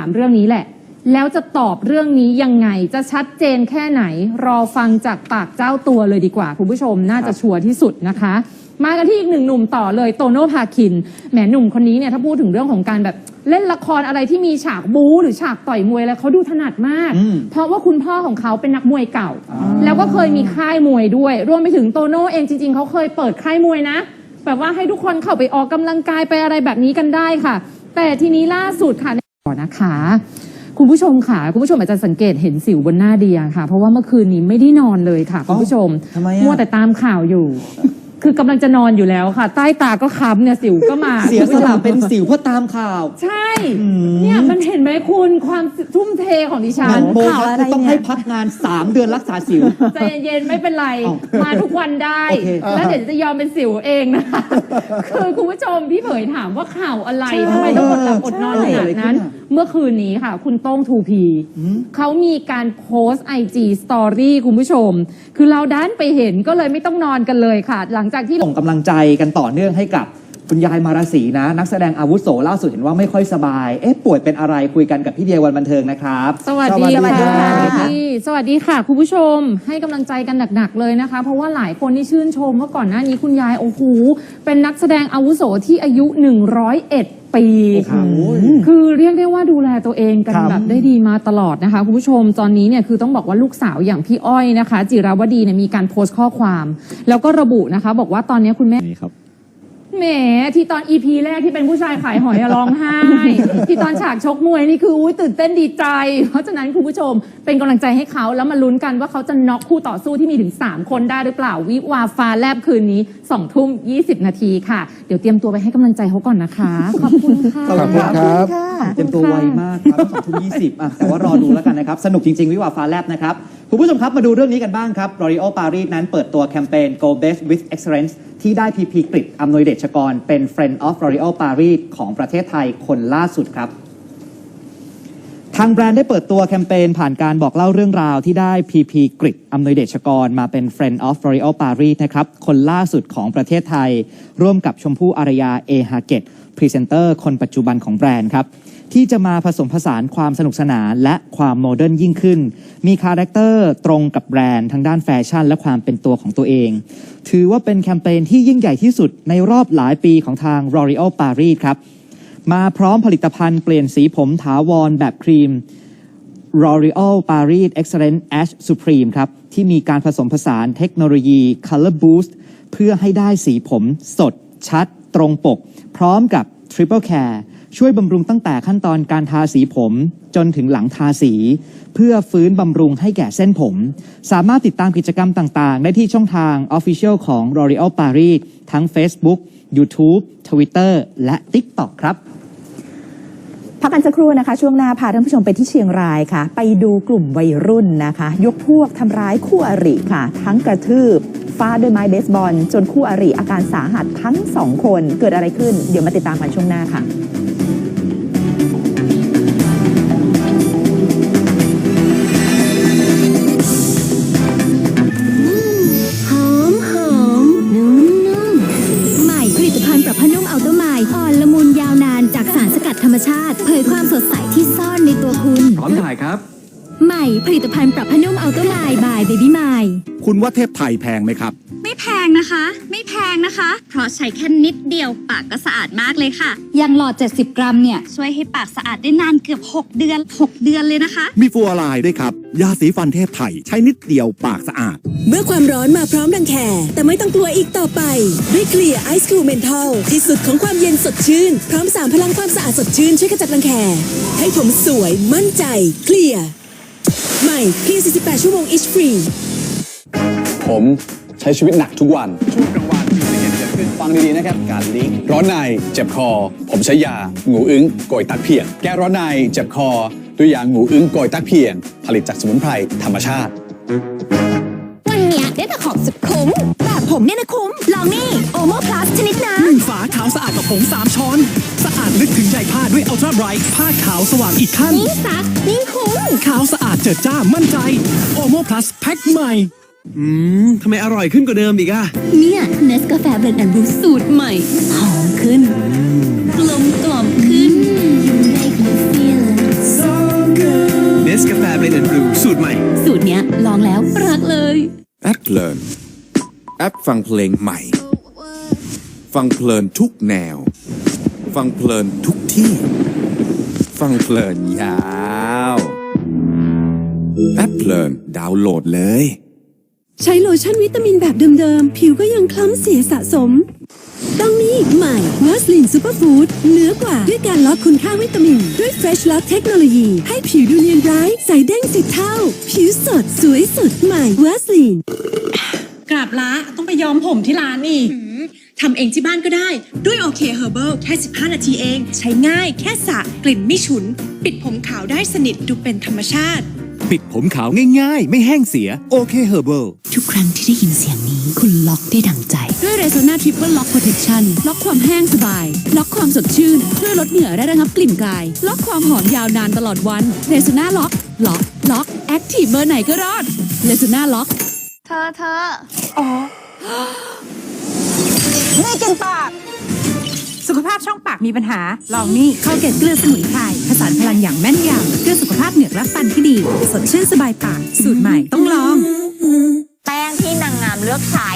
ามเรื่องนี้แหละ แล้วจะตอบเรื่องนี้ยังไงจะชัดเจนแค่ไหน รอฟังจากปากเจ้าตัวเลยดีกว่า คุณผู้ชมน่าจะชัวร์ที่สุดนะคะ มากันที่อีกหนึ่งหนุ่มต่อเลยโตโน่พาคินแหมหนุ่มคนนี้เนี่ยถ้าพูดถึงเรื่องของการแบบเล่นละครอะไรที่มีฉากบู๊หรือฉากต่อยมวยแล้วเขาดูถนัดมาก อืม เพราะว่าคุณพ่อของเขาเป็นนักมวยเก่า แล้วก็เคยมีค่ายมวยด้วย รวมไปถึงโตโน่เองจริง ๆ เขาเคยเปิดค่ายมวยนะ แบบว่าให้ทุกคนเข้าไปออกกำลังกายไปอะไรแบบนี้กันได้ค่ะ แต่ทีนี้ล่าสุดค่ะก่อ นนะคะคุณผู้ชมค่ะ คุณผู้ชมอาจจะสังเกตเห็นสิวบนหน้าเดียค่ะ เพราะว่าเมื่อคืนนี้ไม่ได้นอนเลยค่ะ คุณผู้ชมทำไมอะมัวแต่ตามข่าวอยู่ คือกำลังจะนอนอยู่แล้วค่ะ ใต้ตาก็ค้ำเนี่ยสิวก็มาเสียสละเป็นสิวเพื่อตามข่าว ใช่อืมเนี่ยมันเห็นไหมคุณความทุ่มเทของดิฉังานนโบครับคือต้องให้พักงาน 3 เดือนรักษาสิว ใจเย็นๆไม่เป็นไรอ๋อมาทุกวันได้โอเคแล้วเดี๋ยวจะยอมเป็นสิวเองนะคะคือคุณผู้ชมพี่เผยถามว่าข่าวอะไรใช่ทำไมต้องอดหลับอดนอนใช่ขนาดนั้นอะไรขึ้นอะเมื่อคืนนี้ค่ะ คุณโต้งทูพีอืมเขามีการโพสต์ไอจีสตอรี่คุณผู้ชม คือเราดันไปเห็นก็เลยไม่ต้องนอนกันเลยค่ะหลังจากที่ส่งกำลังใจกันต่อเนื่องให้กับคุณยายมาราศีนะ นักแสดงอาวุโสล่าสุดเห็นว่าไม่ค่อยสบาย เอ๊ะป่วยเป็นอะไรคุยกันกับพี่เดียวันบันเทิงนะครับสวัสดีสวัสดีค่ะค่ะพี่สวัสดีค่ะ คุณผู้ชมให้กำลังใจกันหนักๆเลยนะคะ เพราะว่าหลายคนที่ชื่นชมว่าก่อนหน้านี้คุณยายโอ้โหเป็นนักแสดงอาวุโสที่อายุ 101 ปีโอ้โหคือเรียกได้ว่าดูแลตัวเองกันครับแบบได้ดีมาตลอดนะคะคุณผู้ชมตอนนี้เนี่ยคือต้องบอกว่าลูกสาวอย่างพี่อ้อยนะคะ จิราวดีเนี่ยมีการโพสต์ข้อความ แล้วก็ระบุนะคะ บอกว่าตอนนี้คุณแม่ นี่ครับ แหมที่ตอนอีพีแรกที่เป็นผู้ชายขายหอยอะร้องไห้ ที่ตอนฉากชกมวยนี่คืออุ้ยตื่นเต้นดีใจ เพราะฉะนั้นคุณผู้ชมเป็นกำลังใจให้เขาแล้วมาลุ้นกันว่าเขาจะน็อกคู่ต่อสู้ที่มีถึง 3 คนได้หรือเปล่า วิวาฟ้าแลบคืนนี้2ทุ่ม20 นาทีค่ะ เดี๋ยวเตรียมตัวไปให้กำลังใจเขาก่อนนะคะ ขอบคุณค่ะ ขอบคุณครับขอณเต็มตัวไวมากครับสองทุ่มยี่สิบอะแต่ว่ารอดูแล้วกันนะครับ สนุกจริงๆ วิวาฟ้าแลบนะครับ คุณผู้ชมครับ มาดูเรื่องนี้กันบ้างครับ L'Oreal Paris นั้นเปิดตัวแคมเปญ Go Best with Excellence ที่ได้พีพีกริดอำนวยเดชกร เป็น Friend of L'Oreal Paris ของประเทศไทยคนล่าสุดครับ ทางแบรนด์ได้เปิดตัวแคมเปญผ่านการบอกเล่าเรื่องราวที่ได้ PP กริดอำนวยเดชกร มาเป็น Friend of L'Oreal Paris นะครับ คนล่าสุดของประเทศไทย ร่วมกับชมพู่อารยาเอฮาเกตพรีเซนเตอร์คนปัจจุบันของแบรนด์ครับ ที่จะมาผสมผสานความสนุกสนานและความโมเดิร์นยิ่งขึ้น มีคาแรคเตอร์ตรงกับแบรนด์ทางด้านแฟชั่น และความเป็นตัวของตัวเอง ถือว่าเป็นแคมเปญที่ยิ่งใหญ่ที่สุดในรอบหลายปีของทาง L'Oreal Paris ครับ มาพร้อมผลิตภัณฑ์เปลี่ยนสีผมถาวรแบบครีม L'Oreal Paris Excellent Ash Supreme ครับ ที่มีการผสมผสานเทคโนโลยี Color Boost เพื่อให้ได้สีผมสด ชัด ตรงปก พร้อมกับ Triple Care ช่วยบำรุงตั้งแต่ขั้นตอนการทาสีผมจนถึงหลังทาสี เพื่อฟื้นบำรุงให้แก่เส้นผม สามารถติดตามกิจกรรมต่างๆ ได้ที่ช่องทาง Official ของ L'Oreal Paris ทั้ง Facebook YouTube Twitter และ TikTok ครับ พักกันสักครู่นะคะ ช่วงหน้าพาท่านผู้ชมไปที่เชียงรายค่ะ ไปดูกลุ่มวัยรุ่นนะคะ ยกพวกทำร้ายคู่อริค่ะ ทั้งกระทืบฟาดด้วยไม้เบสบอล จนคู่อริอาการสาหัสทั้งสองคนเกิดอะไรขึ้น เดี๋ยวมาติดตามกันช่วงหน้าค่ะ ธรรมชาติ เผยความสดใสที่ซ่อนในตัวคุณ พร้อมถ่ายครับ ใหม่ผลิตภัณฑ์ปรับผ้านุ่มอัลตร้าไมล์บายเบบี้ไมล์คุณว่าเทพไทยแพงไหมครับไม่แพง นะคะ ไม่แพงนะคะ เพราะใช้แค่นิดเดียวปากก็สะอาดมากเลยค่ะ อย่างหลอด 70 กรัมเนี่ย ช่วยให้ปากสะอาดได้นานเกือบ 6 เดือน 6 เดือนเลยนะคะ มีฟัวลายด้วยครับ ยาสีฟันเทพไทย ใช้นิดเดียวปากสะอาด เมื่อความร้อนมาพร้อมรังแคแต่ไม่ต้องกลัวอีกต่อไป ด้วยเคลียร์ไอซ์คูลเมนทัลที่สุดของความเย็นสดชื่น พร้อมสามพลังความสะอาดสดชื่นช่วยขจัดรังแคให้ผมสวยมั่นใจเคลียร์ใหม่เคลียร์48 ชั่วโมง itch free ผม ใช้ชีวิตหนักทุกวันช่วงกลางวันมีอุบัติเหตุเกิดขึ้นฟังดีๆนะครับการลิงก์ร้อนในเจ็บคอ ผมใช้ยางูอึ้งโกยตักเพียงแก้ร้อนในเจ็บคอ ด้วยยางูอึ้งโกยตักเพียง ผลิตจากสมุนไพรธรรมชาติ วันเนี้ยได้แต่ของสุดคุ้มแบบผมเนี่ยนะคุ้มลองนี่โอโมพลัสชนิดน้หนึ่งฝาขาวสะอาดกับผง3ช้อน สะอาดลึกถึงใยผ้าด้วยอัลตร้าไบรท์ผ้าขาวสว่างอีกขั้นำยิ่งซักยิ่งคุ้ม ขาวสะอาดเจิดจ้ามั่นใจ โอโมพลัสแพ็คใหม่ อืม ทำไมอร่อยขึ้นกว่าเดิมอีกอะเนี่ยเนสกาแฟเบรนด์แอนด์บูสูตรใหม่ หอมขึ้น กลมกล่อมขึ้น เนสกาแฟเบรนด์แอนด์บูสูตรใหม่ สูตรเนี้ยลองแล้วรักเลย แอปเลินแอปฟังเพลงใหม่ ฟังเพลินทุกแนว ฟังเพลินทุกที่ ฟังเพลินยาว แอปเลินดาวน์โหลดเลย ใช้โลชั่นวิตามินแบบเดิมๆ ผิวก็ยังคล้ำเสียสะสม ต้องนี้ใหม่วัสลินซูเปอร์ฟู้ดเหนือกว่าด้วยการลดคุณค่าวิตามิน ด้วย Fresh Lock เทคโนโลยี ให้ผิวดูเนียนไร้ใสเด้งสิบเท่า ผิวสดสวยสุดใหม่วัสลินกราบละต้องไปย้อมผมที่ร้านอีกทำเองที่บ้านก็ได้ ด้วยโอเคเฮอร์เบิลแค่ 15 นาทีเอง ใช้ง่ายแค่สระกลิ่นไม่ฉุน ปิดผมขาวได้สนิทดูเป็นธรรมชาติ ปิดผมขาวง่ายๆ ไม่แห้งเสียโอเคเฮอร์เบิลทุกครั้งที่ได้ยินเสียงนี้ คุณล็อกได้ดังใจ ด้วยเรโซนาทริปเปิลล็อกโปรเทคชั่นล็อกความแห้งสบาย ล็อกความสดชื่นเพื่อลดเหงื่อและระงับกลิ่นกาย ล็อกความหอมยาวนานตลอดวันเรโซนาล็อกล็อกล็อกแอคทีฟเบอร์ไหนก็รอดเรโซนาล็อกเธอเธอนี่กินปาก สุขภาพช่องปากมีปัญหา ลองนี่เข้าเกตเกลือสมุนไพรผ สานพลังอย่างแม่นยำเพื่อสุขภาพเหงือกและฟันที่ดี สดชื่นสบายปากสูตรใหม่ต้องลอง แป้งที่นางงามเลือกใช้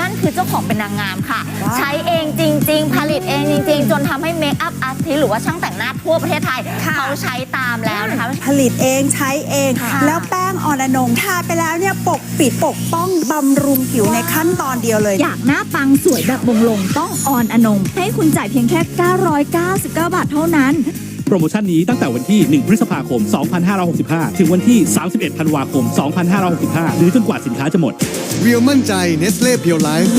นั่นคือเจ้าของเป็นนางงามค่ะใช้เองจริง ๆ ผลิตเองจริง ๆ จนทำให้เมคอัพอาร์ติสหรือว่าช่างแต่งหน้าทั่วประเทศไทยเขาใช้ตามแล้วนะคะ ผลิตเองใช้เอง ค่ะ แล้วแป้งออนอนงทาไปแล้วเนี่ยปกปิดปกป้องบำรุงผิวในขั้นตอนเดียวเลย อยากหน้าปังสวยแบบบงลงต้องออนอนง ให้คุณจ่ายเพียงแค่ 999 บาทเท่านั้นโป รโมชั่นนี้ตั้งแต่วันที่ 1 พฤษภาคม 2565 ถึงวันที่ 31 ธันวาคม 2565 หรือจนกว่าสินค้าจะหมด เรียวมั่นใจเนสเล่เพียวไลฟ์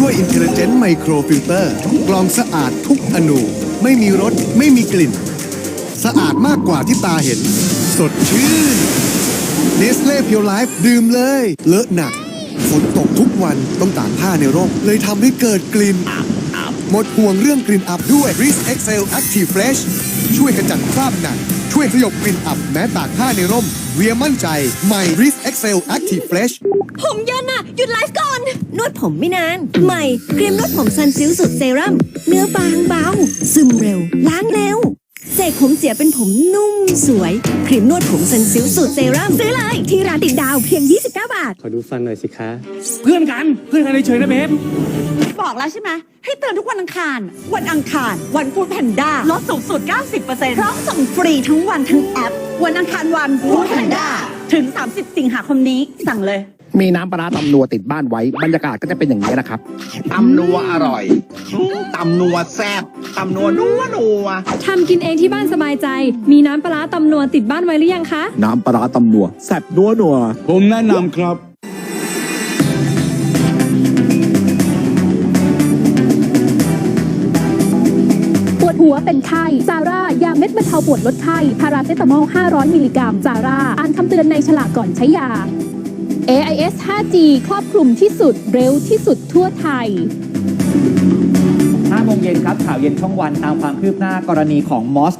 ด้วย Intelligent Micro Filter กรองสะอาดทุกอนู ไม่มีรส ไม่มีกลิ่น สะอาดมากกว่าที่ตาเห็น สดชื่นเนสเล่เพียวไลฟ์ดื่มเลย เลอะหนักฝนตกทุกวันต้องตากผ้าในร่มเลยทำให้เกิดกลิ่น หมดห่วงเรื่องกลิ่นอับด้วย r i s Excel Active Fresh ช่วยขจัดคราบหนัก ช่วยขยบกลิ่นอับแม้ตากผ้าในร่ม เวียมั่นใจใหม่ r i s Excel Active Fresh ผมเยินอะหยุดไลฟ์ก่อน นวดผมไม่นาน ใหม่ครีมนวดผมซันซิลสุดเซรั่มเนื้อบางเบา ซึมเร็ว ล้างเร็ว เสกผมเสียเป็นผมนุ่มสวยครีมนวดผมซันซิลสุดเซรั่มซื้อเลยที่ร้านติดดาวเพียง 29 บาท ขอดูฟันหน่อยสิคะ เพื่อนกัน เพื่อนกันเฉยๆนะเบฟบอกแล้วใช่ไหมให้เตือนทุกวันอังคาร วันอังคาร วันฟูดแพนด้าลดสูงสุด 90%พร้อมส่งฟรีทั้งวันทั้งแอป วันอังคารวันฟูดแพนด้าถึง 30 สิงหาคมนี้สั่งเลย มีน้ำปลาร้าตำนัวติดบ้านไว้ บรรยากาศก็จะเป็นอย่างนี้นะครับ ตำนัวอร่อยตำนัวแซ่บตำนัวนัวนัวทำกินเองที่บ้านสบายใจ มีน้ำปลาร้าตำนวนติดบ้านไว้หรือยังคะ น้ำปลาร้าตำนัวแซ่บนัวนัวผมแนะนำครับ ปวดหัวเป็นไข้ซาร่ายาเม็ดบรรเทาปวดลดไข้พาราเซตามอล 500 มิลลิกรัมซาร่าอ่านคำเตือนในฉลากก่อนใช้ยา AIS 5G ครอบคลุมที่สุดเร็วที่สุดทั่วไทย5โมงเย็นครับข่าวเย็นช่องวันตามความคืบหน้ากรณีของมอส